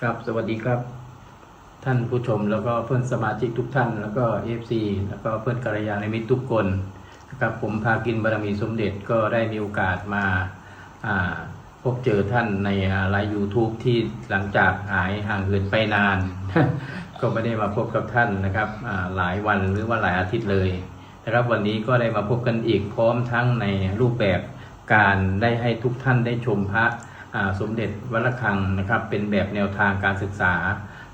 ครับสวัสดีครับ ท่านผู้ชมแล้วก็เพื่อนสมาชิกทุกท่าน แล้วก็เอฟซีแล้วก็เพื่อนกัลยาณมิตรทุกคนนะครับผมพากินบารมีสมเด็จก็ได้มีโอกาสมาอ่าพบเจอท่านในไลฟ์ยูทูบที่หลังจากหายห่างเหินไปนาน ก็ไม่ได้มาพบกับท่านนะครับหลายวันหรือว่าหลายอาทิตย์เลยนะครับวันนี้ก็ได้มาพบกันอีกพร้อมทั้งในรูปแบบการได้ให้ทุกท่านได้ชมพระ สมเด็จวัดระฆังนะครับ เป็นแบบแนวทางการศึกษา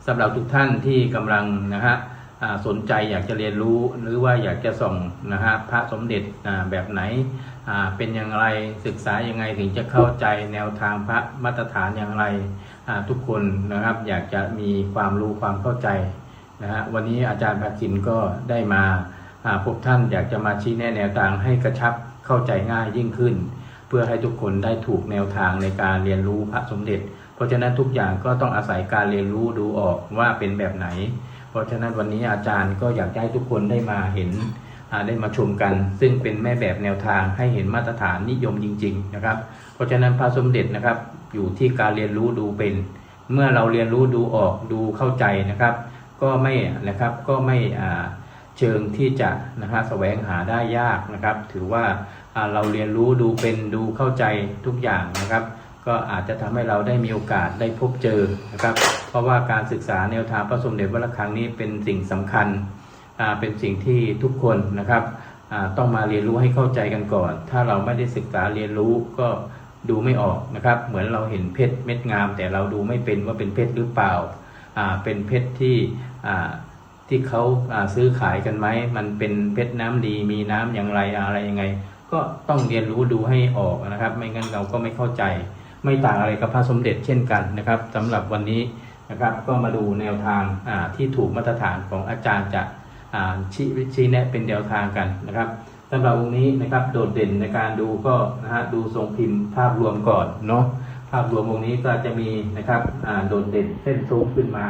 สำหรับทุกท่านที่กำลังนะฮะสนใจอยากจะเรียนรู้หรือว่าอยากจะส่องนะฮะพระสมเด็จแบบไหนเป็นอย่างไรศึกษายังไงถึงจะเข้าใจแนวทางพระมาตรฐานอย่างไรทุกคนนะครับอยากจะมีความรู้ความเข้าใจนะฮะวันนี้อาจารย์ภาคินก็ได้มาอ่าพบท่านอยากจะมาชี้แนะแนวทางให้กระชับเข้าใจง่ายยิ่งขึ้น เพื่อให้ทุกคนได้ถูกแนวทางในการเรียนรู้พระสมเด็จ เพราะฉะนั้นทุกอย่างก็ต้องอาศัยการเรียนรู้ดูออกว่าเป็นแบบไหน เพราะฉะนั้นวันนี้อาจารย์ก็อยากให้ทุกคนได้มาเห็นได้มาชมกัน ซึ่งเป็นแม่แบบแนวทางให้เห็นมาตรฐานนิยมจริง ๆ นะครับ เพราะฉะนั้นพระสมเด็จนะครับอยู่ที่การเรียนรู้ดูเป็น เมื่อเราเรียนรู้ดูออกดูเข้าใจนะครับ ก็ไม่นะครับก็ไม่อ่า เชิงที่จะนะฮะแสวงหาได้ยากนะครับ ถือว่าเราเรียนรู้ดูเป็นดูเข้าใจทุกอย่างนะครับ ก็อาจจะทำให้เราได้มีโอกาสได้พบเจอนะครับ เพราะว่าการศึกษาแนวทางพระสมเด็จวัดระฆังนี้เป็นสิ่งสำคัญเป็นสิ่งที่ทุกคนนะครับต้องมาเรียนรู้ให้เข้าใจกันก่อน ถ้าเราไม่ได้ศึกษาเรียนรู้ก็ดูไม่ออกนะครับ เหมือนเราเห็นเพชรเม็ดงาม แต่เราดูไม่เป็นว่าเป็นเพชรหรือเปล่า เป็นเพชรที่ ที่เขาซื้อขายกันไหมมันเป็นเพชรน้ำดีมีน้ำอย่างไรอะไรยังไง ก็ต้องเรียนรู้ดูให้ออกนะครับ ไม่งั้นเราก็ไม่เข้าใจ ไม่ต่างอะไรกับพระสมเด็จเช่นกันนะครับสำหรับวันนี้นะครับก็มาดูแนวทางที่ถูกมาตรฐานของอาจารย์จะชี้ชี้แนะเป็นแนวทางกันนะครับสำหรับองค์นี้นะครับโดดเด่นในการดูก็นะฮะดูทรงพิมพ์ภาพรวมก่อนเนาะภาพรวมองค์นี้ก็จะมีนะครับโดดเด่นเส้นซูมขึ้นมา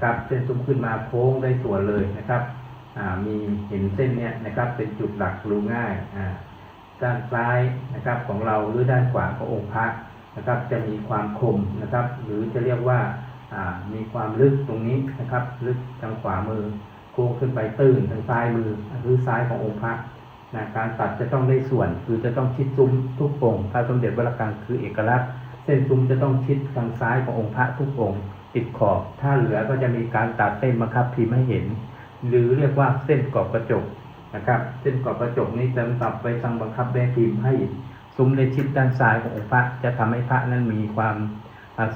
ครับเส้นซุ้มขึ้นมาโค้งได้ส่วนเลยนะครับมีเห็นเส้นเนี้ยนะครับเป็นจุดหลักรู้ง่ายด้านซ้ายนะครับของเราหรือด้านขวาขององค์พระนะครับจะมีความคมนะครับ หรือจะเรียกว่ามีความลึกตรงนี้นะครับ ลึกทางขวามือโค้งขึ้นไปตื้นทางซ้ายมือหรือซ้ายขององค์พระนะการตัดจะต้องได้ส่วนคือจะต้องชิดซุ้มทุกองค์พระสมเด็จวระฆังคือเอกลักษณ์ เส้นซุ้มจะต้องชิดทางซ้ายขององค์พระทุกองค์ ติดขอบ ถ้าเหลือก็จะมีการตัดเส้นบังคับพิมพ์ให้เห็น หรือเรียกว่าเส้นกรอบกระจกนะครับ เส้นกรอบกระจกนี้จะสำหรับไปทางบังคับแม่พิมพ์ให้ซุ้มในชิดด้านซ้ายขององค์พระจะทำให้พระนั้นมีความ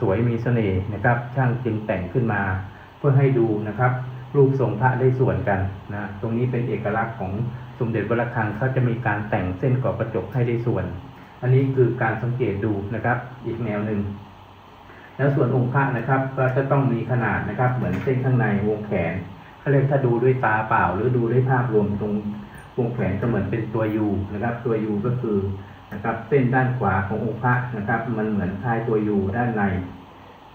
สวยมีเสน่ห์นะครับ ช่างจึงแต่งขึ้นมา เพื่อให้ดูนะครับ รูปทรงพระได้ส่วนกันนะตรงนี้เป็นเอกลักษณ์ของสมเด็จวระฆังเขาจะมีการแต่งเส้นกรอบกระจกให้ได้ส่วน อันนี้คือการสังเกตดูนะครับ อีกแนวหนึ่ง แล้วส่วนองค์พระนะครับ ก็จะต้องมีขนาดนะครับ เหมือนเส้นข้างในวงแขนเขาเรียกถ้าดูด้วยตาเปล่า หรือดูด้วยภาพรวมตรงวงแขนก็เหมือนเป็นตัวยูนะครับ ตัวยูก็คือนะครับ เส้นด้านขวาขององค์พระนะครับ มันเหมือนคล้ายตัวยูด้านใน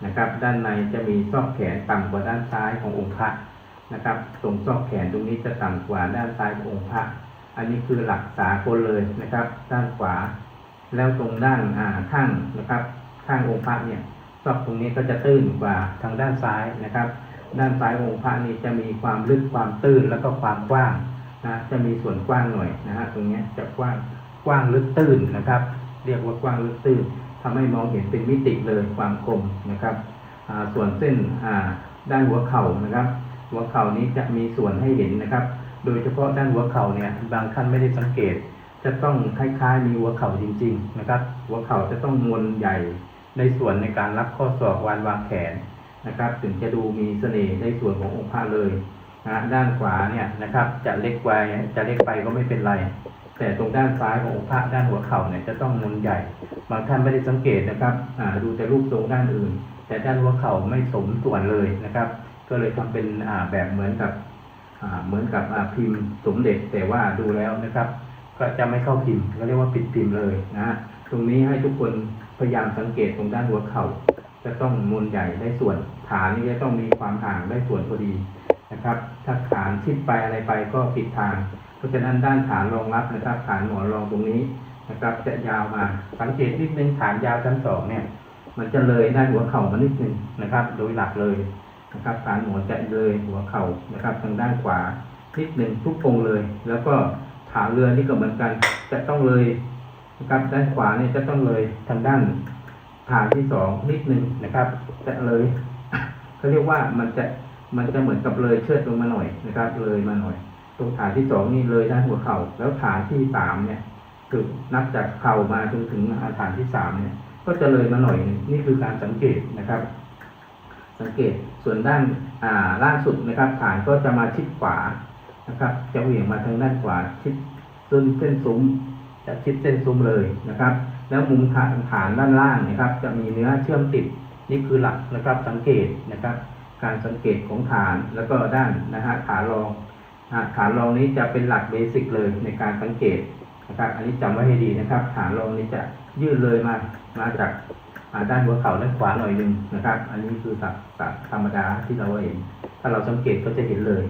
นะครับ ด้านในจะมีซอกแขนต่ำกว่าด้านซ้ายขององค์พระนะครับตรงซอกแขนตรงนี้จะต่ำกว่าด้านซ้ายขององค์พระ อันนี้คือหลักสากลเลยนะครับ ด้านขวา แล้วตรงด้านอ่าข้างนะครับ ข้างองค์พระเนี่ย ซอกตรงนี้ก็จะตื้นกว่าทางด้านซ้ายนะครับ ด้านซ้ายองค์พระนี่จะมีความลึกความตื้นแล้วก็ความกว้างนะจะมีส่วนกว้างหน่อยนะฮะตรงนี้จะกว้างกว้างลึกตื้นนะครับ เรียกว่ากว้างลึกตื้นทำให้มองเห็นเป็นมิติเลยความคมนะครับส่วนเส้นด้านหัวเข่านะครับ หัวเข่านี้จะมีส่วนให้เห็นนะครับ โดยเฉพาะด้านหัวเข่าเนี่ยบางท่านไม่ได้สังเกต จะต้องคล้ายๆมีหัวเข่าจริง ๆ นะครับ หัวเข่าจะต้องมวลใหญ่ ในส่วนในการรับข้อศอกวานวางแขนนะครับ ถึงจะดูมีเสน่ห์ในส่วนขององค์พระเลยนะด้านขวาเนี่ยนะครับ จะเล็กไปจะเล็กไปก็ไม่เป็นไร แต่ตรงด้านซ้ายขององค์พระด้านหัวเข่าเนี่ยจะต้องมวลใหญ่ บางท่านไม่ได้สังเกตนะครับอ่าดูแต่รูปทรงด้านอื่น แต่ด้านหัวเข่าไม่สมส่วนเลยนะครับ ก็เลยทำเป็นอ่าแบบเหมือนกับอ่าเหมือนกับอ่าพิมพ์สมเด็จแต่ว่าดูแล้วนะครับ ก็จะไม่เข้าพิมพ์ก็เรียกว่าปิดพิมพ์เลยนะฮะตรงนี้ให้ทุกคน พยายามสังเกตตรงด้านหัวเข่า จะต้องมวลใหญ่ได้ส่วนฐานนี่จะต้องมีความห่างได้ส่วนพอดีนะครับ ถ้าฐานชิดไปอะไรไปก็ผิดทาง เพราะฉะนั้นด้านฐานรองรับนะครับฐานหมอนรองตรงนี้นะครับ จะยาวมาสังเกตนิดนึงฐานยาวชั้นสองเนี่ย มันจะเลยด้านหัวเข่ามานิดนึงนะครับ โดยหลักเลยนะครับฐานหัวจะเลยหัวเข่านะครับ ทางด้านขวานิดหนึ่งทุกองเลย แล้วก็ฐานเรือนี่ก็เหมือนกันจะต้องเลย นะครับด้านขวาเนี่ยจะต้องเลยทางด้านฐานที่สองนิดหนึ่งนะครับจะเลยเขาเรียกว่ามันจะมันจะเหมือนกับเลยเชิดลงมาหน่อยนะครับ เลยมาหน่อย ตรงฐานที่สองนี่เลยด้านหัวเข่าแล้วฐานที่สามเนี่ยคือนับจากเข่ามาจนถึงฐานที่สามเนี่ย ก็จะเลยมาหน่อยนี่คือการสังเกตนะครับ สังเกตส่วนด้านอ่าล่างสุดนะครับ ฐานก็จะมาชิดขวานะครับ จะเหวี่ยงมาทางด้านขวาชิดส้นเส้นซุ้ม จะชิดเส้นซุ้มเลยนะครับ แล้วมุมฐานฐานด้านล่างนะครับ จะมีเนื้อเชื่อมติดนี่คือหลักนะครับสังเกตนะครับ การสังเกตของฐานแล้วก็ด้านนะฮะฐานรองอ่าฐานรองนี้จะเป็นหลักเบสิกเลยในการสังเกตนะครับ อันนี้จำไว้ให้ดีนะครับ ฐานรองนี้จะยื่นเลยมามาจากด้านหัวเข่าด้านขวาหน่อยหนึ่งนะครับ อันนี้คือสักสักธรรมดาที่เราเห็น ถ้าเราสังเกตก็จะเห็นเลย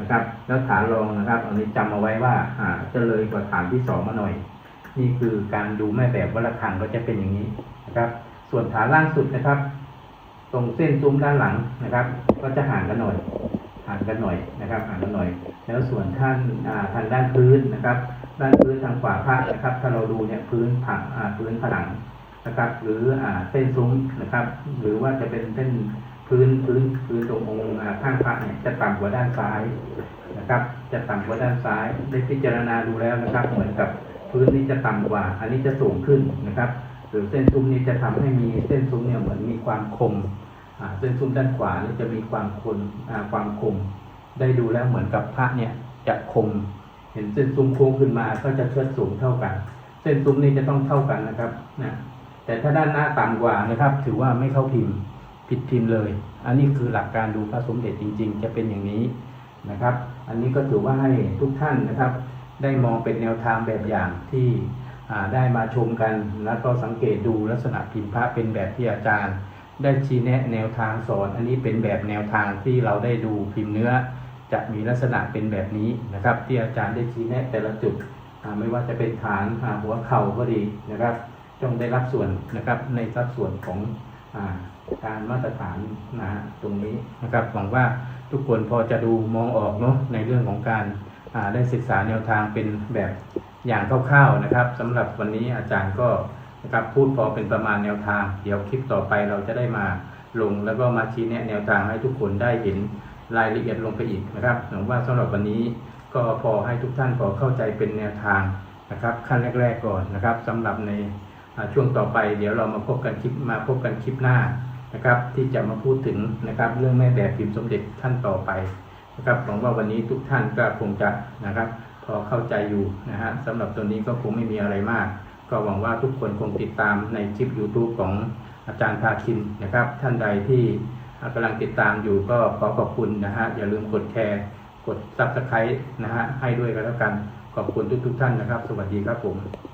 นะครับ แล้วฐานรองนะครับ อันนี้จำเอาไว้ว่าอ่าจะเลยกว่าฐานที่สองมาหน่อย นี่คือการดูแม่แบบวัดระฆังก็จะเป็นอย่างนี้นะครับ ส่วนฐานล่างสุดนะครับ ตรงเส้นซุ้มด้านหลังนะครับ ก็จะห่างกันหน่อย ห่างกันหน่อยนะครับ ห่างกันหน่อย แล้วส่วนท่านทางด้านพื้นนะครับ ด้านพื้นทางขวาพระนะครับ ถ้าเราดูเนี่ยพื้นผังอ่าพื้นผนังนะครับ หรืออเส้นซุ้มนะครับ หรือว่าจะเป็นเส้นพื้นพื้นพื้นตรงองค์ข้างพระเนี่ยจะต่ำกว่าด้านซ้ายนะครับ จะต่ำกว่าด้านซ้ายได้พิจารณาดูแล้วนะครับ เหมือนกับ พื้นนี้จะต่ำกว่า อันนี้จะสูงขึ้นนะครับ หรือเส้นซุ้มนี้จะทำให้มีเส้นซุ้มเนี่ยเหมือนมีความคมเส้นซุ้มด้านขวานี่จะมีความคมความคม ได้ดูแล้วเหมือนกับพระเนี่ยจะคม เห็นเส้นซุ้มโค้งขึ้นมาก็จะเชิดสูงเท่ากัน เส้นซุ้มนี้จะต้องเท่ากันนะครับนะแต่ถ้าด้านหน้าต่ำกว่านะครับ ถือว่าไม่เข้าพิมพ์ผิดพิมพ์เลย อันนี้คือหลักการดูพระสมเด็จจริง ๆ จะเป็นอย่างนี้นะครับ อันนี้ก็ถือว่าให้ทุกท่านนะครับ ได้มองเป็นแนวทางแบบอย่างที่ได้มาชมกัน แล้วก็สังเกตดูลักษณะพิมพ์พระเป็นแบบที่อาจารย์ ได้ชี้แนะแนวทางสอน อันนี้เป็นแบบแนวทางที่เราได้ดูพิมพ์เนื้อ จะมีลักษณะเป็นแบบนี้นะครับ ที่อาจารย์ได้ชี้แนะแต่ละจุดไม่ว่าจะเป็นฐานหัวเข่าก็ดีนะครับจงได้รับส่วนนะครับในสัดส่วนของการมาตรฐานนะตรงนี้นะครับหวังว่าทุกคนพอจะดูมองออกเนาะในเรื่องของการ ได้ศึกษาแนวทางเป็นแบบอย่างคร่าวๆนะครับสำหรับวันนี้อาจารย์ก็นะครับพูดพอเป็นประมาณแนวทาง เดี๋ยวคลิปต่อไปเราจะได้มาลง แล้วก็มาชี้แนะแนวทางให้ทุกคนได้เห็นรายละเอียดลงไปอีกนะครับหวังว่าสำหรับวันนี้ก็พอให้ทุกท่านพอเข้าใจเป็นแนวทางนะครับขั้นแรก ๆก่อนนะครับสำหรับในช่วงต่อไป เดี๋ยวเรามาพบกันคลิปมาพบกันคลิปหน้านะครับ ที่จะมาพูดถึงนะครับ เรื่องแม่แบบพิมพ์สมเด็จท่านต่อไป นะครับหวังว่าวันนี้ทุกท่านก็คงจะนะครับ พอเข้าใจอยู่นะฮะสำหรับตัวนี้ก็คงไม่มีอะไรมาก ก็หวังว่าทุกคนคงติดตามในคลิป YouTube ของอาจารย์ภาคินนะครับ ท่านใดที่กำลังติดตามอยู่ก็ขอขอบคุณนะฮะอย่าลืมกดแชร์กด Subscribe นะฮะให้ด้วยกันแล้วกันขอบคุณทุกๆท่านนะครับ สวัสดีครับผม